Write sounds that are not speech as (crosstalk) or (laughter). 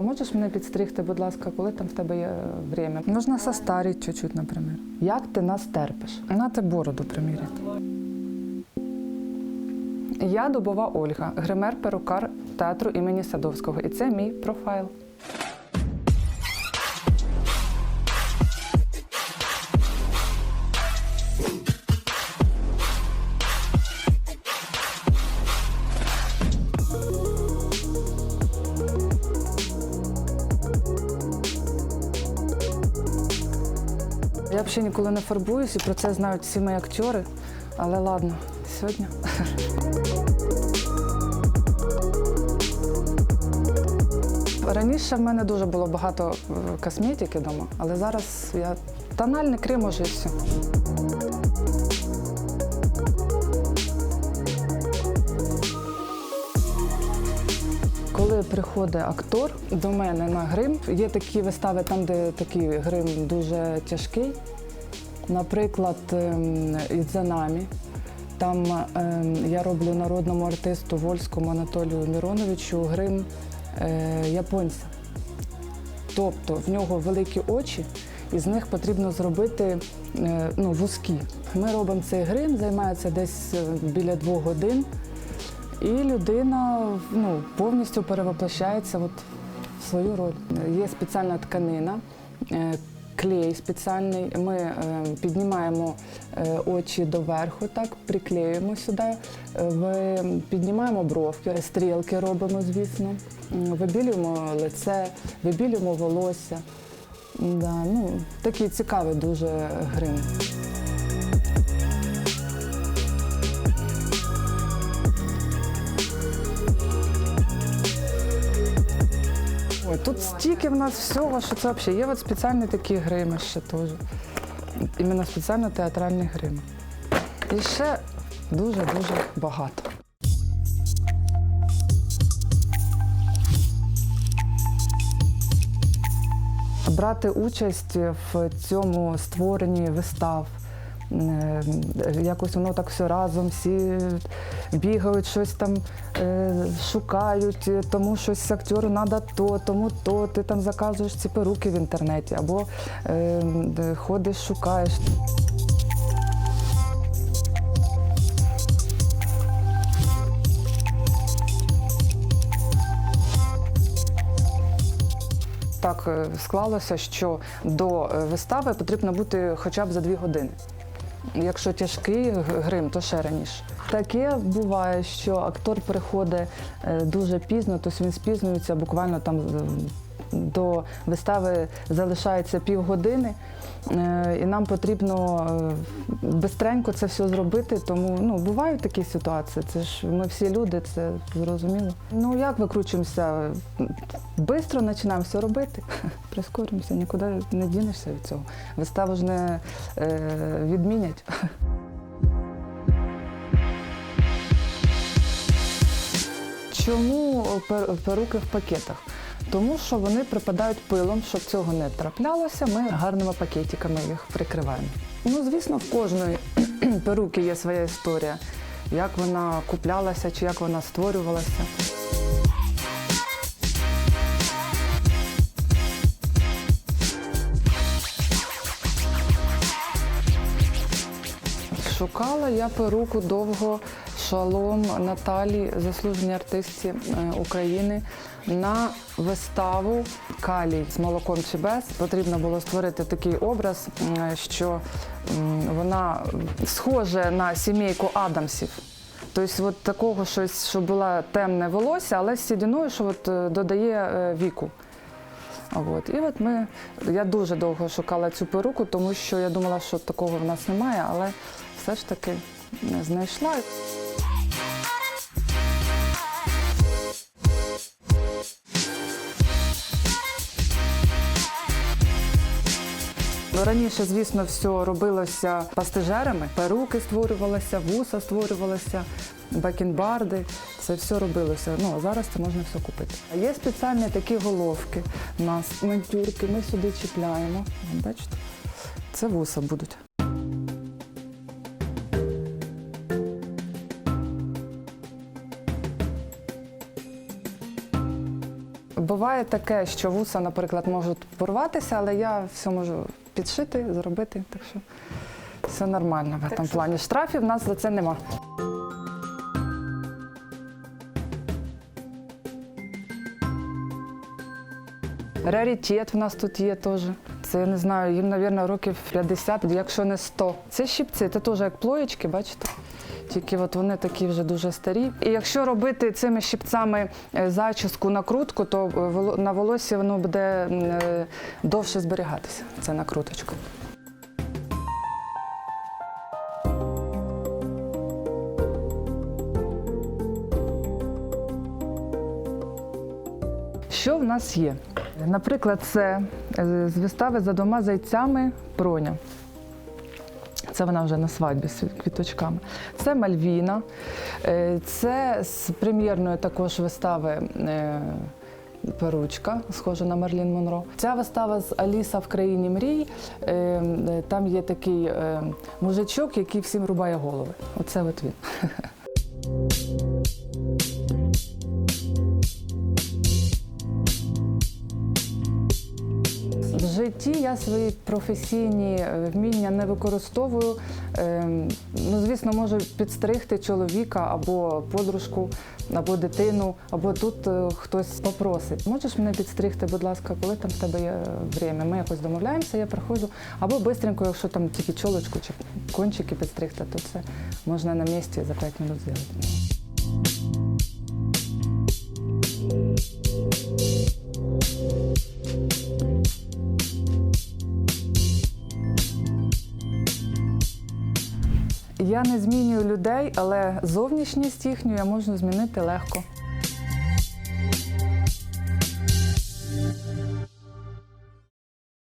Можеш мене підстригти, будь ласка, коли там в тебе є время? Можна состарити чуть-чуть, наприклад. Як ти нас терпиш? На те бороду приміряти. Я Дубова Ольга, гример-перукар театру імені Садовського. І це мій профайл. Я взагалі ніколи не фарбуюсь, і про це знають всі мої актори. Але ладно, сьогодні. Раніше в мене дуже було багато е, косметики вдома, але зараз я тональний крем уже і все. Коли приходить актор до мене на грим, є такі вистави там, де такий грим дуже тяжкий. Наприклад, ем, «Ід за нами. Там ем, я роблю народному артисту Вольському Анатолію Міроновичу грим е, японця. Тобто в нього великі очі, і з них потрібно зробити е, ну, вузькі. Ми робимо цей грим, займається десь е, біля двох годин, і людина ну, повністю перевоплощається от в свою роль. Є спеціальна тканина. Клей спеціальний, ми е, піднімаємо е, очі доверху, так приклеюємо сюди, е, піднімаємо бровки, стрілки робимо, звісно, вибілюємо лице, вибілюємо волосся. Да, ну, такий цікавий дуже грим. Ой, тут стільки в нас всього, що це взагалі. Є от спеціальні такі грими ще теж. Іменно спеціально театральні грими. І ще дуже-дуже багато. Брати участь в цьому створенні вистав. Е, Якось воно так все разом, всі бігають, щось там е, шукають, е, тому щось актеру треба то, тому то. Ти там заказуєш ці перуки в інтернеті або е, ходиш, шукаєш. Так е, склалося, що до е, вистави потрібно бути хоча б за дві години. Якщо тяжкий грим, то ще раніше. Таке буває, що актор приходить е, дуже пізно, тобто він спізнюється буквально там е, до вистави залишається півгодини, е, і нам потрібно е, бистренько це все зробити. Тому ну, бувають такі ситуації. Це ж ми всі люди, це зрозуміло. Ну як викручуємося? Бистро починаємо все робити, (laughs) прискоримося, нікуди не дінешся від цього. Виставу ж не е, відмінять. (laughs) Чому перуки в пакетах? Тому що вони припадають пилом, щоб цього не траплялося, ми гарними пакетиками їх прикриваємо. Ну, звісно, в кожної (clears throat) перуки є своя історія, як вона куплялася чи як вона створювалася. Шукала я перуку довго шалом Наталі, заслуженій артистці е, України, на виставу Калій з молоком чи без. Потрібно було створити такий образ, що вона схожа на сімейку Адамсів. Тобто, от такого щось, що було темне волосся, але з сідіною, що от е, додає е, віку. От. І от ми, я дуже довго шукала цю перуку, тому що я думала, що такого в нас немає, але все ж таки знайшла. Ну, Раніше, звісно, все робилося пастижерами, перуки створювалися, вуса створювалися, бакенбарди. Це все робилося. Ну а зараз це можна все купити. А є спеціальні такі головки у нас, мантюрки, ми сюди чіпляємо. Бачите, це вуса будуть. Буває таке, що вуса, наприклад, можуть порватися, але я все можу підшити, зробити. Так що все нормально в цьому плані. Штрафів в нас за це нема. Раритет в нас тут є теж. Це я не знаю, їм, мабуть, років 50, якщо не 100. Це щипці, це теж як плоєчки, бачите? Тільки от вони такі вже дуже старі. І якщо робити цими щипцями е, зачіску накрутку, то е, на волосі воно буде е, довше зберігатися. Це накруточка. Що в нас є? Наприклад, це е, з вистави за двома зайцями Проня. Це вона вже на свадьбі з квіточками. Це Мальвіна, Е, це з прем'єрної також вистави. е, Перучка, схожа на Мерлін Монро. Ця вистава з Аліса в країні мрій. Там є такий мужичок, який всім рубає голови. Оце от він. (laughs) житті я свої професійні е, вміння не використовую. Ем, Ну, звісно, можу підстригти чоловіка або подружку, або дитину, або тут е, хтось попросить. Можеш мене підстригти, будь ласка, коли там в тебе є время? Ми якось домовляємося, я приходжу. Або бистренько, якщо там тільки чолочку чи кончики підстригти, то це можна на місці за 5 минут зробити. Я не змінюю людей, але зовнішність їхню я можу змінити легко.